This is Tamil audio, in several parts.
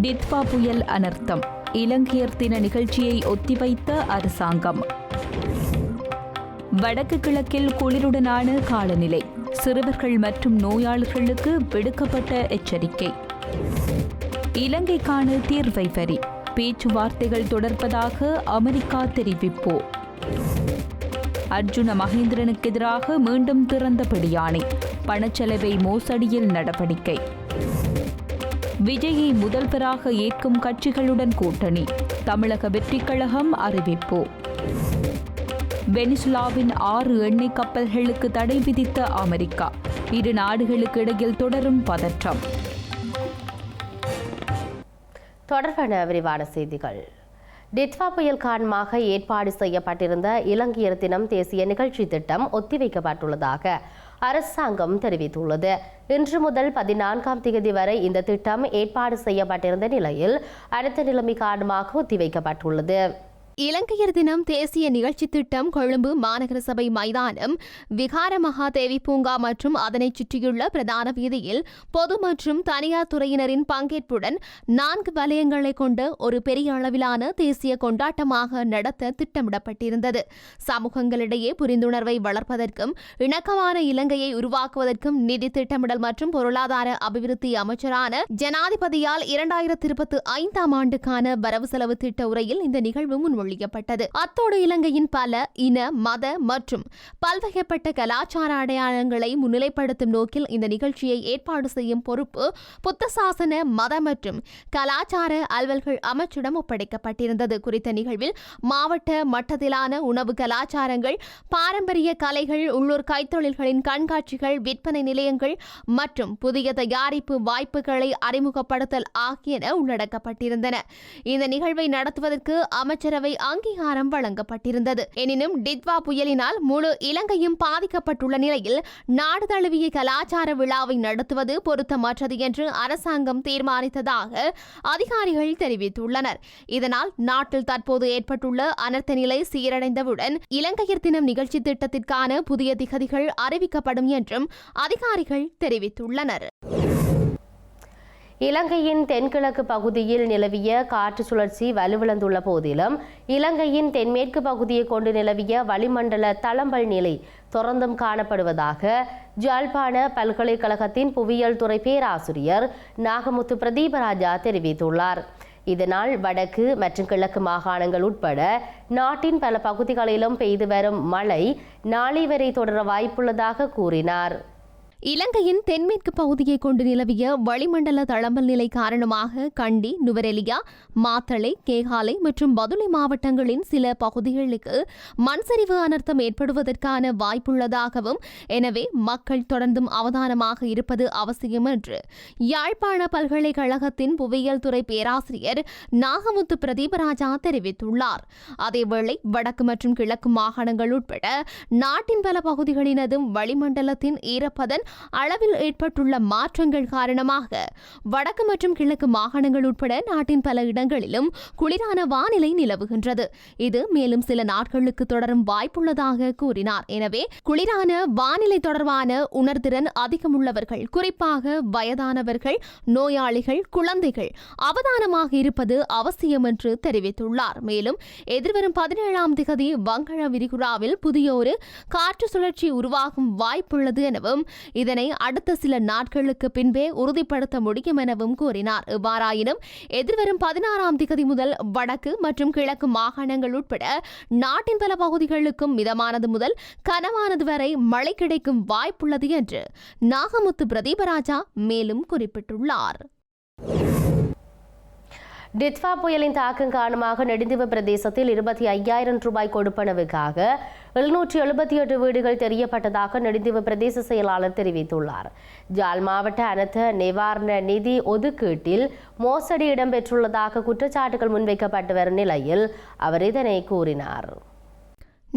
டித்வா புயல் அனர்த்தம். இலங்கையர் தின நிகழ்ச்சியை ஒத்திவைத்த அரசாங்கம். வடக்கு கிழக்கில் குளிருடனான காலநிலை. சிறுவர்கள் மற்றும் நோயாளர்களுக்கு விடுக்கப்பட்ட எச்சரிக்கை. இலங்கைக்கான தீர்வை வரி. பேச்சுவார்த்தைகள் தொடர்பதாக அமெரிக்கா தெரிவிப்பு. அர்ஜுன மகேந்திரனுக்கு எதிராக மீண்டும் திறந்த பிடியாணை பணச்செலவை மோசடியில் நடவடிக்கை. விஜயை முதல்வராக ஏற்கும் கட்சிகளுடன் கூட்டணி. தமிழக வெற்றிக் கழகம் அறிவிப்பு. வெனிசுலாவின் ஆறு எண்ணெய் கப்பல்களுக்கு தடை விதித்த அமெரிக்கா. இரு நாடுகளுக்கு இடையில் தொடரும் பதற்றம். தொடர்பான விரிவான செய்திகள். டிட்வா புயல் காரணமாக ஏற்பாடு செய்யப்பட்டிருந்த இலங்கையர் தினம் தேசிய நிகழ்ச்சி திட்டம் ஒத்திவைக்கப்பட்டுள்ளதாக அரசாங்கம் தெரிவித்துள்ளது. இன்று முதல் பதினான்காம் தேதி வரை இந்த திட்டம் ஏற்பாடு செய்யப்பட்டிருந்த நிலையில் அடுத்த நிலைமை காரணமாக ஒத்திவைக்கப்பட்டுள்ளது. இலங்கையர் தினம் தேசிய நிகழ்ச்சி திட்டம் கொழும்பு மாநகர சபை மைதானம் விகார மகாதேவி பூங்கா மற்றும் அதனைச் சுற்றியுள்ள பிரதான வீதியில் பொது மற்றும் தனியார் துறையினரின் பங்கேற்புடன் நான்கு வலயங்களை கொண்ட ஒரு பெரிய அளவிலான தேசிய கொண்டாட்டமாக நடத்த திட்டமிடப்பட்டிருந்தது. சமூகங்களிடையே புரிந்துணர்வை வளர்ப்பதற்கும் இணக்கமான இலங்கையை உருவாக்குவதற்கும் நிதி திட்டமிடல் மற்றும் பொருளாதார அபிவிருத்தி அமைச்சரான ஜனாதிபதியால் இரண்டாயிரத்தி இருபத்தி ஐந்தாம் ஆண்டுக்கான வரவு செலவு திட்ட உரையில் இந்த நிகழ்வு முன்மொழியப்பட்டது. அத்தோடு இலங்கையின் பல இன மத மற்றும் பல்வகைப்பட்ட கலாச்சார அடையாளங்களை முன்னிலைப்படுத்தும் நோக்கில் இந்த நிகழ்ச்சியை ஏற்பாடு செய்யும் பொறுப்பு புத்த சாசன மத மற்றும் கலாச்சார அலுவல்கள் அமைச்சிடம் ஒப்படைக்கப்பட்டிருந்தது. குறித்த நிகழ்வில் மாவட்ட மட்டத்திலான உணவு கலாச்சாரங்கள் பாரம்பரிய கலைகள் உள்ளூர் கைத்தொழில்களின் கண்காட்சிகள் விற்பனை நிலையங்கள் மற்றும் புதிய தயாரிப்பு வாய்ப்புகளை அறிமுகப்படுத்தல் ஆகியன உள்ளடக்கப்பட்டிருந்தன. இந்த நிகழ்வை நடத்துவதற்கு அமைச்சரவை அங்கீகாரம் வழங்கப்பட்டிருந்தது. எனினும் டிட்வா புயலினால் முழு இலங்கையும் பாதிக்கப்பட்டுள்ள நிலையில் நாடு தழுவிய கலாச்சார விழாவை நடத்துவது பொருத்தமற்றது என்று அரசாங்கம் தீர்மானித்ததாக அதிகாரிகள் தெரிவித்துள்ளனர். இதனால் நாட்டில் தற்போது ஏற்பட்டுள்ள அனர்த்த நிலை சீரடைந்தவுடன் இலங்கையர் தினம் நிகழ்ச்சி திட்டத்திற்கான புதிய திகதிகள் அறிவிக்கப்படும் என்றும் அதிகாரிகள் தெரிவித்துள்ளனர். இலங்கையின் தென்கிழக்கு பகுதியில் நிலவிய காற்று சுழற்சி வலுவிழந்துள்ள போதிலும் இலங்கையின் தென்மேற்கு பகுதியை கொண்டு நிலவிய வளிமண்டல தளம்பல் நிலை தொடர்ந்தும் காணப்படுவதாக ஜாழ்ப்பாண பல்கலைக்கழகத்தின் புவியியல் துறை பேராசிரியர் நாகமுத்து பிரதீபராஜா தெரிவித்துள்ளார். இதனால் வடக்கு மற்றும் கிழக்கு மாகாணங்கள் உட்பட நாட்டின் பல பகுதிகளிலும் பெய்து வரும் மழை நாளை வரை தொடர வாய்ப்புள்ளதாக கூறினார். இலங்கையின் தென்மேற்கு பகுதியை கொண்டு நிலவிய வளிமண்டல தளம்பல் நிலை காரணமாக கண்டி நுவரெலியா மாத்தளை கேகாலை மற்றும் பதுளை மாவட்டங்களின் சில பகுதிகளுக்கு மண்சரிவு அனர்த்தம் ஏற்படுவதற்கான வாய்ப்புள்ளதாகவும் எனவே மக்கள் தொடர்ந்தும் அவதானமாக இருப்பது அவசியம் என்று யாழ்ப்பாண பல்கலைக்கழகத்தின் புவியியல் துறை பேராசிரியர் நாகமுத்து பிரதீபராஜா தெரிவித்துள்ளார். அதேவேளை வடக்கு மற்றும் கிழக்கு மாகாணங்கள் உட்பட நாட்டின் பல பகுதிகளினதும் வளிமண்டலத்தின் ஈரப்பதன் அளவில் ஏற்பட்டுள்ள மாற்றங்கள் காரணமாக வடக்கு மற்றும் கிழக்கு மாகாணங்கள் உட்பட நாட்டின் பல இடங்களிலும் குளிரான வானிலை நிலவுகின்றது. இது மேலும் சில நாட்களுக்கு தொடரும் வாய்ப்புள்ளதாக கூறினார். எனவே குளிரான வானிலை தொடர்பான உணர்திறன் அதிகமுள்ளவர்கள் குறிப்பாக வயதானவர்கள் நோயாளிகள் குழந்தைகள் அவதானமாக இருப்பது அவசியம் என்று தெரிவித்துள்ளார். மேலும் எதிர்வரும் பதினேழாம் திகதி வங்கள விரிகுடாவில் புதிய ஒரு காற்று சுழற்சி உருவாகும் வாய்ப்புள்ளது எனவும் இதனை அடுத்த சில நாட்களுக்கு பின்பே உறுதிப்படுத்த முடியும் எனவும் கூறினார். இவ்வாறாயினும் எதிர்வரும் பதினாறாம் திகதி முதல் வடக்கு மற்றும் கிழக்கு மாகாணங்கள் உட்பட நாட்டின் பல பகுதிகளுக்கும் மிதமானது முதல் கனமானது வரை மழை கிடைக்கும் வாய்ப்புள்ளது என்று நாகமுத்து பிரதீபராஜா மேலும் குறிப்பிட்டுள்ளார். டித்வா புயலின் தாக்கம் காரணமாக நெடுந்தீவு பிரதேசத்தில் இருபத்தி ஐயாயிரம் ரூபாய் கொடுப்பனவுக்காக எழுநூற்றி எழுபத்தி எட்டு வீடுகள் தெரியப்பட்டதாக நெடுந்தீவு பிரதேச செயலாளர் தெரிவித்துள்ளார். ஜால் மாவட்ட அனர்த்த நிவாரண நிதி ஒதுக்கீட்டில் மோசடி இடம்பெற்றுள்ளதாக குற்றச்சாட்டுகள் முன்வைக்கப்பட்டு வரும் நிலையில் அவர் இதனை கூறினார்.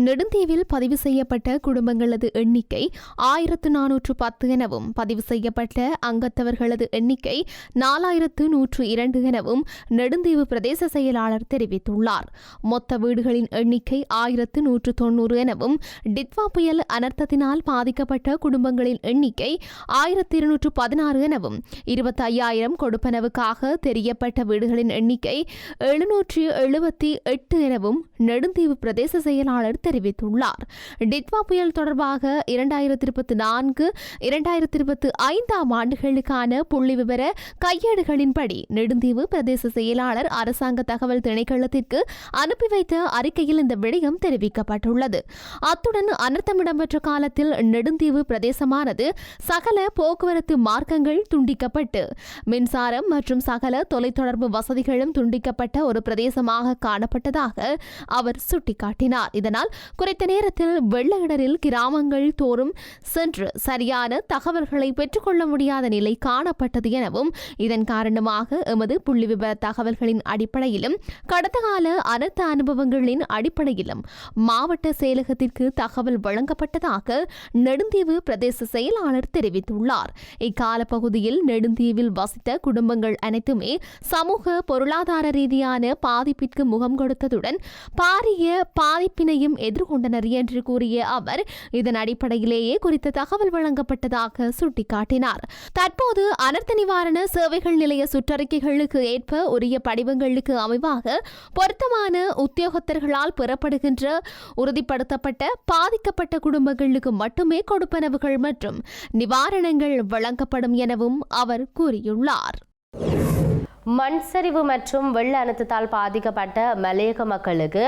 நெடுந்தீவில் பதிவு செய்யப்பட்ட குடும்பங்களது எண்ணிக்கை ஆயிரத்து நானூற்று பத்து எனவும் பதிவு செய்யப்பட்ட அங்கத்தவர்களது எண்ணிக்கை நாலாயிரத்து நூற்று இரண்டு எனவும் நெடுந்தீவு பிரதேச செயலாளர் தெரிவித்துள்ளார். மொத்த வீடுகளின் எண்ணிக்கை ஆயிரத்து நூற்று தொன்னூறு எனவும் டித்வா புயல் அனர்த்தத்தினால் பாதிக்கப்பட்ட குடும்பங்களின் எண்ணிக்கை ஆயிரத்து இருநூற்று பதினாறு எனவும் இருபத்தி ஐயாயிரம் கொடுப்பனவுக்காக தெரியப்பட்ட வீடுகளின் எண்ணிக்கை எழுநூற்று எழுபத்தி எட்டு எனவும் நெடுந்தீவு பிரதேச செயலாளர் தெரிவித்துள்ளார். டிட்வா புயல் தொடர்பாக இரண்டாயிரத்தி இருபத்தி நான்கு இரண்டாயிரத்தி இருபத்தி ஐந்தாம் ஆண்டுகளுக்கான புள்ளி விவர கையேடுகளின்படி நெடுந்தீவு பிரதேச செயலாளர் அரசாங்க தகவல் திணைக்களத்திற்கு அனுப்பி வைத்த அறிக்கையில் இந்த விடயம் தெரிவிக்கப்பட்டுள்ளது. அத்துடன் அனர்த்தம் இடம்பெற்ற காலத்தில் நெடுந்தீவு பிரதேசமானது சகல போக்குவரத்து மார்க்கங்கள் துண்டிக்கப்பட்டு மின்சாரம் மற்றும் சகல தொலைத்தொடர்பு வசதிகளும் துண்டிக்கப்பட்ட ஒரு பிரதேசமாக காணப்பட்டதாக அவர் சுட்டிக்காட்டினார். இதனால் குறித்த நேரத்தில் வெள்ள இடரில் கிராமங்கள் தோறும் சென்று சரியான தகவல்களை பெற்றுக்கொள்ள முடியாத நிலை காணப்பட்டது எனவும் இதன் காரணமாக எமது புள்ளிவிவர தகவல்களின் அடிப்படையிலும் கடந்த கால அனர்த்த அனுபவங்களின் அடிப்படையிலும் மாவட்ட செயலகத்திற்கு தகவல் வழங்கப்பட்டதாக நெடுந்தீவு பிரதேச செயலாளர் தெரிவித்துள்ளார். இக்கால பகுதியில் நெடுந்தீவில் வசித்த குடும்பங்கள் அனைத்துமே சமூக பொருளாதார ரீதியான பாதிப்பிற்கு முகம் கொடுத்ததுடன் பாரிய பாதிப்பினையும் எதிர்கொண்டனர் என்று கூறிய அவர் இதன் அடிப்படையிலேயே குறித்த தகவல் வழங்கப்பட்டதாக சுட்டிக்காட்டினார். தற்போது அனர்த்த நிவாரண சேவைகள் நிலைய சுற்றறிக்கைகளுக்கு ஏற்ப உரிய படிவங்களுக்கு அமைவாக பொருத்தமான உத்தியோகத்தர்களால் பெறப்படுகின்ற உறுதிப்படுத்தப்பட்ட பாதிக்கப்பட்ட குடும்பங்களுக்கு மட்டுமே கொடுப்பனவுகள் மற்றும் நிவாரணங்கள் வழங்கப்படும் எனவும் அவர் கூறியுள்ளார். மண் சரிவு மற்றும் வெள்ள அனர்த்தத்தால் பாதிக்கப்பட்ட மலையக மக்களுக்கு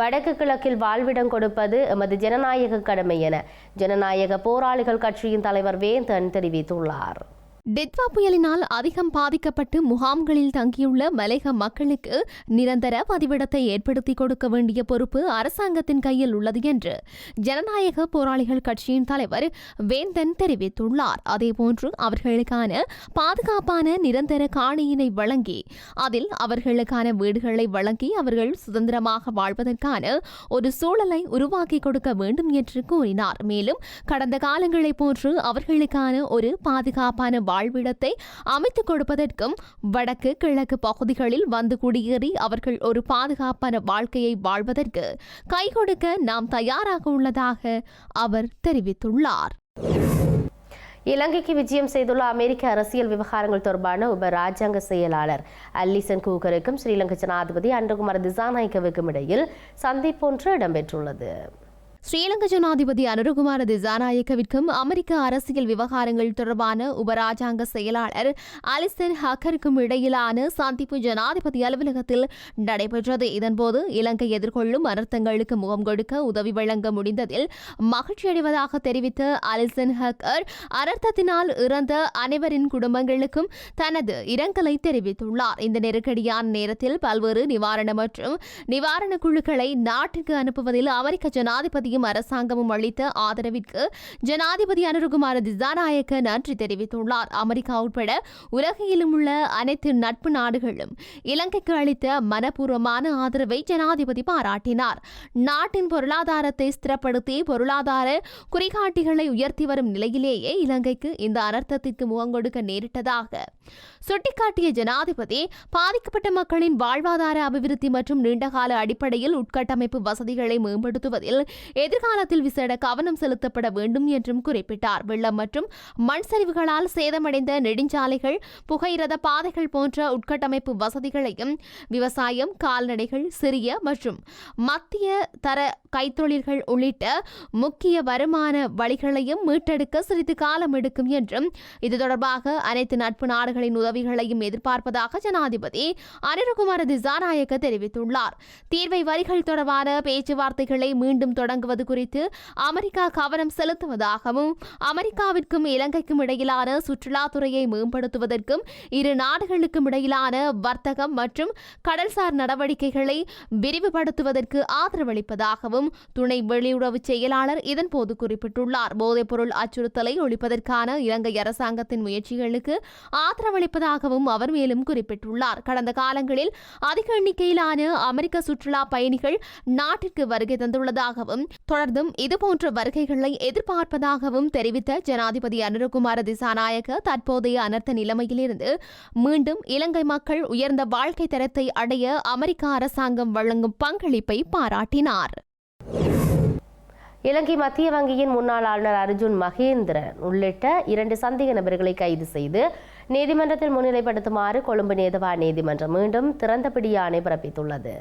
வடக்கு கிழக்கில் வாழ்விடம் கொடுப்பது எமது ஜனநாயக கடமை என ஜனநாயக போராளிகள் கட்சியின் தலைவர் வேந்தன் தெரிவித்துள்ளார். டெத்வா புயலினால் அதிகம் பாதிக்கப்பட்டு முகாம்களில் தங்கியுள்ள மலையக மக்களுக்கு நிரந்தர பதிவிடத்தை ஏற்படுத்தி கொடுக்க வேண்டிய பொறுப்பு அரசாங்கத்தின் கையில் உள்ளது என்று ஜனநாயக போராளிகள் கட்சியின் தலைவர் வேந்தன் தெரிவித்துள்ளார். அதேபோன்று அவர்களுக்கான பாதுகாப்பான நிரந்தர காணியினை வழங்கி அதில் அவர்களுக்கான வீடுகளை வழங்கி அவர்கள் சுதந்திரமாக வாழ்வதற்கான ஒரு சூழலை உருவாக்கி கொடுக்க வேண்டும் என்று கூறினார். மேலும் கடந்த காலங்களைப் போன்று அவர்களுக்கான ஒரு பாதுகாப்பான வாழ்விடத்தை அமைத்துக் கொடுப்பதற்கும் வடக்கு கிழக்கு பகுதிகளில் வந்து குடியேறி அவர்கள் ஒரு பாதுகாப்பான வாழ்க்கையை வாழ்வதற்கு கை கொடுக்க நாம் தயாராக உள்ளதாக அவர் தெரிவித்துள்ளார். இலங்கைக்கு விஜயம் செய்துள்ள அமெரிக்க அரசியல் விவகாரங்கள் தொடர்பான உப ராஜாங்க செயலாளர் அல்லிசன் கூக்கருக்கும் ஸ்ரீலங்கா ஜனாதிபதி அன்றகுமார் திசாநாயக்கவுக்கும் இடையில் சந்திப்பொன்று இடம்பெற்றுள்ளது. ஸ்ரீலங்கா ஜனாதிபதி அனுரகுமார திசாநாயக்கவிற்கும் அமெரிக்க அரசியல் விவகாரங்கள் தொடர்பான உபராஜாங்க செயலாளர் அலிசன் ஹக்கருக்கும் இடையிலான சந்திப்பு ஜனாதிபதி அலுவலகத்தில் நடைபெற்றது. இதன்போது இலங்கை எதிர்கொள்ளும் அனர்த்தங்களுக்கு முகம் கொடுக்க உதவி வழங்க முடிந்ததில் மகிழ்ச்சியடைவதாக தெரிவித்த அலிசன் ஹக்கர் அனர்த்தத்தினால் இறந்த அனைவரின் குடும்பங்களுக்கும் தனது இரங்கலை தெரிவித்துள்ளார். இந்த நெருக்கடியான நேரத்தில் பல்வேறு நிவாரண மற்றும் நிவாரண குழுக்களை நாட்டிற்கு அனுப்புவதில் அமெரிக்க ஜனாதிபதி ஜனாதிபதியும் அரசாங்கமும் அளித்த ஆதரவிற்கு ஜனாதிபதி அனுருகுமார திசாநாயக்க நன்றி தெரிவித்துள்ளார். அமெரிக்கா உட்பட உலகிலும் உள்ள அனைத்து நட்பு நாடுகளும் இலங்கைக்கு அளித்த மனப்பூர்வமான ஆதரவை ஜனாதிபதி பாராட்டினார். நாட்டின் பொருளாதாரத்தை ஸ்திரப்படுத்தி பொருளாதார குறிகாட்டிகளை உயர்த்தி வரும் நிலையிலேயே இலங்கைக்கு இந்த அனர்த்தத்திற்கு முகங்கொடுக்க நேரிட்டதாக சுட்டிக்காட்டிய ஜனாதிபதி பாதிக்கப்பட்ட மக்களின் வாழ்வாதார அபிவிருத்தி மற்றும் நீண்டகால அடிப்படையில் உட்கட்டமைப்பு வசதிகளை மேம்படுத்துவதில் எதிர்காலத்தில் விசேட கவனம் செலுத்தப்பட வேண்டும் என்றும் குறிப்பிட்டார். வெள்ளம் மற்றும் மண் சரிவுகளால் சேதமடைந்த நெடுஞ்சாலைகள் புகையிரத பாதைகள் போன்ற உட்கட்டமைப்பு வசதிகளையும் விவசாயம் கால்நடைகள் சிறிய மற்றும் மத்திய தர கைத்தொழில்கள் உள்ளிட்ட முக்கிய வருமான வழிகளையும் மீட்டெடுக்க சிறிது காலம் எடுக்கும் என்றும் இது தொடர்பாக அனைத்து நட்பு நாடுகளின் உதவிகளையும் எதிர்பார்ப்பதாக ஜனாதிபதி அனிருகுமார திசாநாயக்க தெரிவித்துள்ளார். தீர்வை வரிகள் தொடர்பான பேச்சுவார்த்தைகளை மீண்டும் தொடங்குவது மேற்கொள்வது குறித்து அமெரிக்கா கவனம் செலுத்துவதாகவும் அமெரிக்காவிற்கும் இலங்கைக்கும் இடையிலான சுற்றுலாத்துறையை மேம்படுத்துவதற்கும் இரு நாடுகளுக்கும் இடையிலான வர்த்தகம் மற்றும் கடல்சார் நடவடிக்கைகளை விரிவுபடுத்துவதற்கு ஆதரவளிப்பதாகவும் துணை வெளியுறவு செயலாளர் இதன்போது குறிப்பிட்டுள்ளார். போதைப்பொருள் அச்சுறுத்தலை ஒழிப்பதற்கான இலங்கை அரசாங்கத்தின் முயற்சிகளுக்கு ஆதரவளிப்பதாகவும் அவர் மேலும் குறிப்பிட்டுள்ளார். கடந்த காலங்களில் அதிக எண்ணிக்கையிலான அமெரிக்க சுற்றுலா பயணிகள் நாட்டிற்கு வருகை தந்துள்ளதாகவும் தொடர்ந்தும் இதுபோன்ற வருகைகளை எதிர்பார்ப்பதாகவும் தெரிவித்த ஜனாதிபதி அனுரகுமார திசாநாயக தற்போதைய அனர்த்த நிலைமையிலிருந்து மீண்டும் இலங்கை மக்கள் உயர்ந்த வாழ்க்கை தரத்தை அடைய அமெரிக்க அரசாங்கம் வழங்கும் பங்களிப்பை பாராட்டினார். இலங்கை மத்திய வங்கியின் முன்னாள் ஆளுநர் அர்ஜுன் மகேந்திரன் உள்ளிட்ட இரண்டு சந்தேக நபர்களை கைது செய்து நீதிமன்றத்தில் முன்னிலைப்படுத்துமாறு கொழும்பு நேதவா நீதிமன்றம் மீண்டும் திறந்த பிடியாணை பிறப்பித்துள்ளது.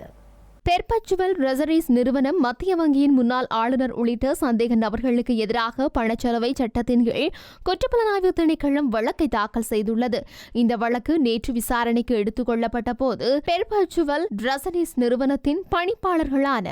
பெர்பச்சுவல் ரெசரிஸ் நிறுவனம் மத்திய வங்கியின் முன்னாள் ஆளுநர் உள்ளிட்ட சந்தேக நபர்களுக்கு எதிராக பணச்சலவை சட்டத்தின் கீழ் குற்றப்புலனாய்வு திணைக்களம் வழக்கை தாக்கல் செய்துள்ளது. இந்த வழக்கு நேற்று விசாரணைக்கு எடுத்துக் கொள்ளப்பட்ட போது பெர்பச்சுவல் ரெசரிஸ் நிறுவனத்தின் பணிப்பாளர்களான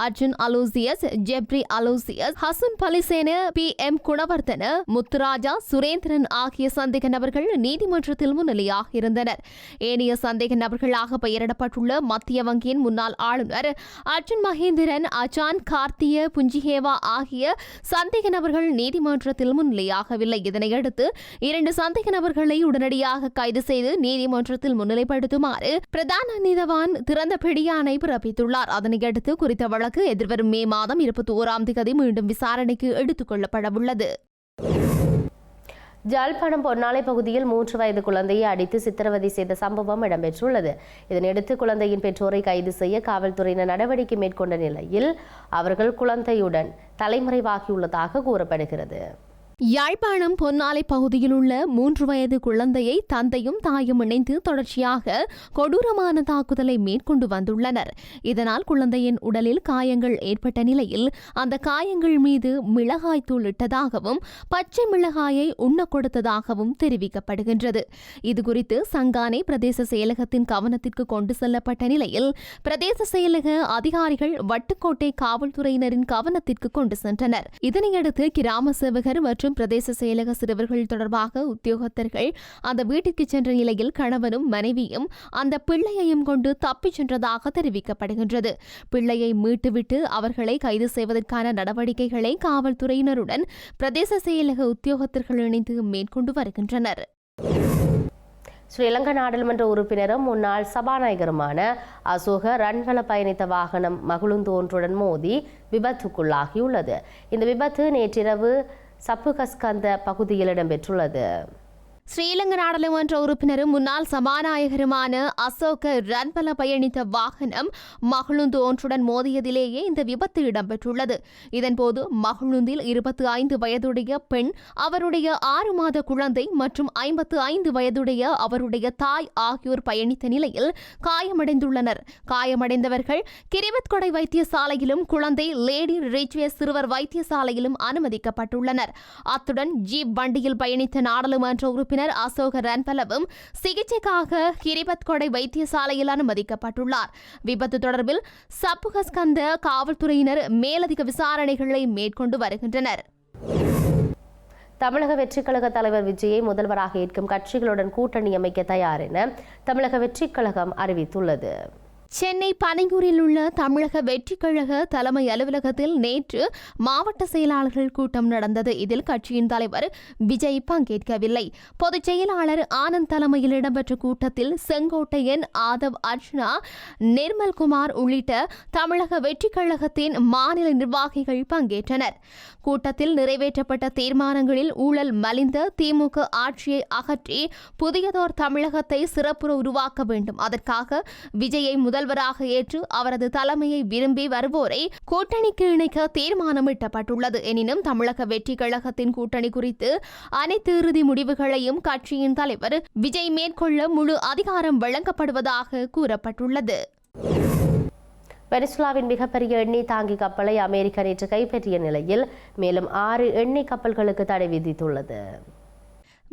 Arjun Aloysius Jeffrey Aloysius Hasan Palisena P. M. Gunawardena Muthuraja Surendran ஆகிய சந்தேக நபர்கள் நீதிமன்றத்தில் முன்னிலையாக இருந்தனர். ஏனைய சந்தேக நபர்களாக பெயரிடப்பட்டுள்ள மத்திய வங்கியின் முன்னாள் ஆளுநர் அர்ஜுன் மகேந்திரன் அஜான் கார்த்திய புஞ்சிஹேவா ஆகிய சந்தேக நபர்கள் நீதிமன்றத்தில் முன்னிலையாகவில்லை. இதனையடுத்து இரண்டு சந்தேக நபர்களை உடனடியாக கைது செய்து நீதிமன்றத்தில் முன்னிலைப்படுத்துமாறு பிரதான நீதவான் திறந்த பிடியானை பிறப்பித்துள்ளார். அதனையடுத்து குறித்த வழக்கு எதிர்வரும் மே மாதம் இருபத்தி ஓராம் தேதி மீண்டும் விசாரணைக்கு எடுத்துக் கொள்ளப்படவுள்ளது ஜாழ்ப்பாணம் பொன்னாலை பகுதியில் மூன்று வயது குழந்தையை அடித்து சித்திரவதை செய்த சம்பவம் இடம்பெற்றுள்ளது. இதனையடுத்து குழந்தையின் பெற்றோரை கைது செய்ய காவல்துறையினர் நடவடிக்கை மேற்கொண்ட நிலையில் அவர்கள் குழந்தையுடன் தலைமறைவாகியுள்ளதாக கூறப்படுகிறது. யாழ்ப்பாணம் பொன்னாலை பகுதியில் உள்ள மூன்று வயது குழந்தையை தந்தையும் தாயும் இணைந்து தொடர்ச்சியாக கொடூரமான தாக்குதலை மேற்கொண்டு வந்துள்ளனர். இதனால் குழந்தையின் உடலில் காயங்கள் ஏற்பட்ட நிலையில் அந்த காயங்கள் மீது மிளகாய் தூள் இட்டதாகவும் பச்சை மிளகாயை உண்ண கொடுத்ததாகவும் தெரிவிக்கப்படுகின்றது. இதுகுறித்து சங்கானை பிரதேச செயலகத்தின் கவனத்திற்கு கொண்டு செல்லப்பட்ட நிலையில் பிரதேச செயலக அதிகாரிகள் வட்டுக்கோட்டை காவல்துறையினரின் கவனத்திற்கு கொண்டு சென்றனர். இதனையடுத்து கிராம சேவகர் மற்றும் மற்றும் பிரதேச செயலக சிறுவர்கள் தொடர்பாக உத்தியோகத்தர்கள் அந்த வீட்டிற்கு சென்ற நிலையில் கணவனும் மனைவியும் அந்த பிள்ளையையும் கொண்டு தப்பிச் சென்றதாக தெரிவிக்கப்படுகின்றது. பிள்ளையை மீட்டுவிட்டு அவர்களை கைது செய்வதற்கான நடவடிக்கைகளை காவல்துறையினருடன் பிரதேச செயலக உத்தியோகத்தர்கள் இணைந்து மேற்கொண்டு வருகின்றனர். ஸ்ரீலங்கா நாடாளுமன்ற உறுப்பினரும் முன்னாள் சபாநாயகருமான அசோக ரன்கள பயணித்த வாகனம் மகிழுந்தோன்றுடன் மோதி விபத்துக்குள்ளாகியுள்ளது. இந்த விபத்து நேற்றிரவு சப்புகஸ்கந்த பகுதியில் இடம்பெற்றுள்ளது. ஸ்ரீலங்கா நாடாளுமன்ற உறுப்பினரும் முன்னாள் சபாநாயகருமான அசோக ரன்பல பயணித்த வாகனம் மகளுந்து ஒன்றுடன் மோதியதிலேயே இந்த விபத்து இடம்பெற்றுள்ளது. இதன்போது மகளுந்தில் இருபத்தி ஐந்து வயதுடைய பெண் அவருடைய ஆறு மாத குழந்தை மற்றும் ஐம்பத்து ஐந்து வயதுடைய அவருடைய தாய் ஆகியோர் பயணித்த நிலையில் காயமடைந்துள்ளனர். காயமடைந்தவர்கள் கிரிவத்கொடை வைத்தியசாலையிலும் குழந்தை லேடி ரிச்வே சிறுவர் வைத்தியசாலையிலும் அனுமதிக்கப்பட்டுள்ளனர். அத்துடன் ஜீப் வண்டியில் பயணித்த நாடாளுமன்ற உறுப்பினர் உறுப்பினர் அசோக ரன்பலவும் சிகிச்சைக்காக கிரிபத்கொடை வைத்தியசாலையில் அனுமதிக்கப்பட்டுள்ளார். விபத்து தொடர்பில் சப்புகஸ்கந்த காவல்துறையினர் மேலதிக விசாரணைகளை மேற்கொண்டு வருகின்றனர். தமிழக வெற்றிக் கழக தலைவர் விஜயை முதல்வராக ஏற்கும் கட்சிகளுடன் கூட்டணி அமைக்க தயார் என தமிழக வெற்றிக் கழகம் அறிவித்துள்ளது. சென்னை பனையூரில் உள்ள தமிழக வெற்றி கழக தலைமை அலுவலகத்தில் நேற்று மாவட்ட செயலாளர்கள் கூட்டம் நடந்தது. இதில் கட்சியின் தலைவர் விஜய் பங்கேற்கவில்லை. பொதுச் செயலாளர் ஆனந்த் தலைமையில் இடம்பெற்ற கூட்டத்தில் செங்கோட்டையன் ஆதவ் அர்ச்சனா நிர்மல்குமார் உள்ளிட்ட தமிழக வெற்றி கழகத்தின் மாநில நிர்வாகிகள் பங்கேற்றனர். கூட்டத்தில் நிறைவேற்றப்பட்ட தீர்மானங்களில் ஊழல் மலிந்த திமுக ஆட்சியை அகற்றி புதியதோர் தமிழகத்தை சிறப்புற உருவாக்க வேண்டும். அதற்காக விஜயை முதல்வராக ஏற்று அவரது தலைமையை விரும்பி வருவோரை கூட்டணிக்கு இணைக்க தீர்மானமிட்டப்பட்டுள்ளது. எனினும் தமிழக வெற்றி கழகத்தின் கூட்டணி குறித்து அனைத்து இறுதி முடிவுகளையும் கட்சியின் தலைவர் விஜய் மேற்கொள்ள முழு அதிகாரம் வழங்கப்படுவதாக கூறப்பட்டுள்ளது. வெனிசுலாவின் மிகப்பெரிய எண்ணெய் தாங்கி கப்பலை அமெரிக்கா நேற்று கைப்பற்றிய நிலையில் மேலும் ஆறு எண்ணெய் கப்பல்களுக்கு தடை விதித்துள்ளது.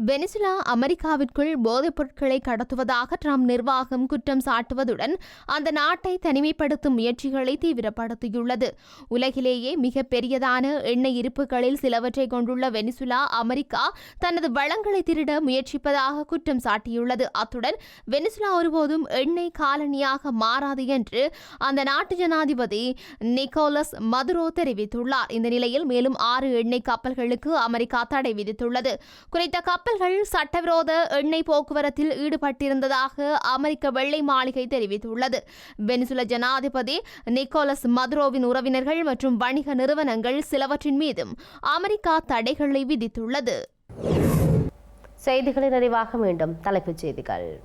வெனிசுலா அமெரிக்காவிற்குள் போதைப் பொருட்களை கடத்துவதாக ட்ரம்ப் நிர்வாகம் குற்றம் சாட்டுவதுடன் அந்த நாட்டை தனிமைப்படுத்தும் முயற்சிகளை தீவிரப்படுத்தியுள்ளது. உலகிலேயே மிக பெரியதான எண்ணெய் இருப்புகளில் சிலவற்றை கொண்டுள்ள வெனிசுலா அமெரிக்கா தனது வளங்களை திருட முயற்சிப்பதாக குற்றம் சாட்டியுள்ளது. அத்துடன் வெனிசுலா ஒருபோதும் எண்ணெய் காலனியாக மாறாது என்று அந்த நாட்டு ஜனாதிபதி நிக்கோலஸ் மதுரோ தெரிவித்துள்ளார். இந்த நிலையில் மேலும் ஆறு எண்ணெய் கப்பல்களுக்கு அமெரிக்கா தடை விதித்துள்ளது. குறித்த கப்பல்கள் சட்டவிரோத எண்ணெய் போக்குவரத்தில் ஈடுபட்டிருந்ததாக அமெரிக்க வெள்ளை மாளிகை தெரிவித்துள்ளது. வெனிசுலா ஜனாதிபதி நிக்கோலஸ் மதுரோவின் உறவினர்கள் மற்றும் வணிக நிறுவனங்கள் சிலவற்றின் மீதும் அமெரிக்கா தடைகளை விதித்துள்ளது. செய்திகளின் நிறைவாக மீண்டும் தலைப்புச் செய்திகள்.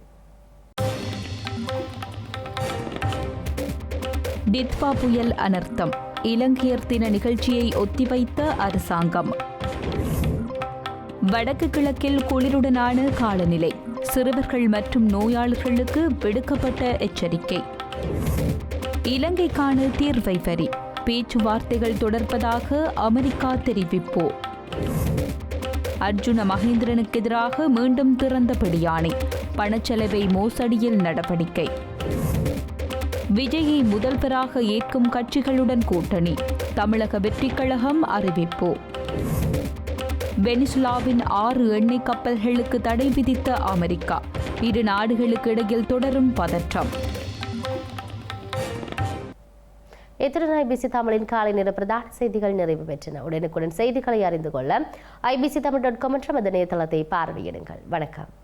டிட்வா புயல் அனர்த்தம். இலங்கையர் தின நிகழ்ச்சியை ஒத்திவைத்த அரசாங்கம். வடக்கு கிழக்கில் குளிருடனான காலநிலை. சிறுவர்கள் மற்றும் நோயாளர்களுக்கு விடுக்கப்பட்ட எச்சரிக்கை. இலங்கைக்கான தீர்வை வரி பேச்சுவார்த்தைகள் தொடர்பதாக அமெரிக்கா தெரிவிப்பு. அர்ஜுன மகேந்திரனுக்கு எதிராக மீண்டும் திறந்த பிடியாணை பணச்செலவை மோசடியில் நடவடிக்கை. விஜயை முதல்வராக ஏற்கும் கட்சிகளுடன் கூட்டணி. தமிழக வெற்றிக் கழகம் அறிவிப்பு. வெனிசுலாவின் ஆறு எண்ணெய் கப்பல்களுக்கு தடை விதித்த அமெரிக்கா. இரு நாடுகளுக்கு இடையில் தொடரும் பதற்றம். இத்துடன் ஐபிசி தமிழின் காலை நேர பிரதான செய்திகள் நிறைவு பெற்றன. உடனுக்குடன் செய்திகளை அறிந்து கொள்ள ஐபிசி தமிழ் டாட் காம் என்ற இணையதளத்தை பார்வையிடுங்கள். வணக்கம்.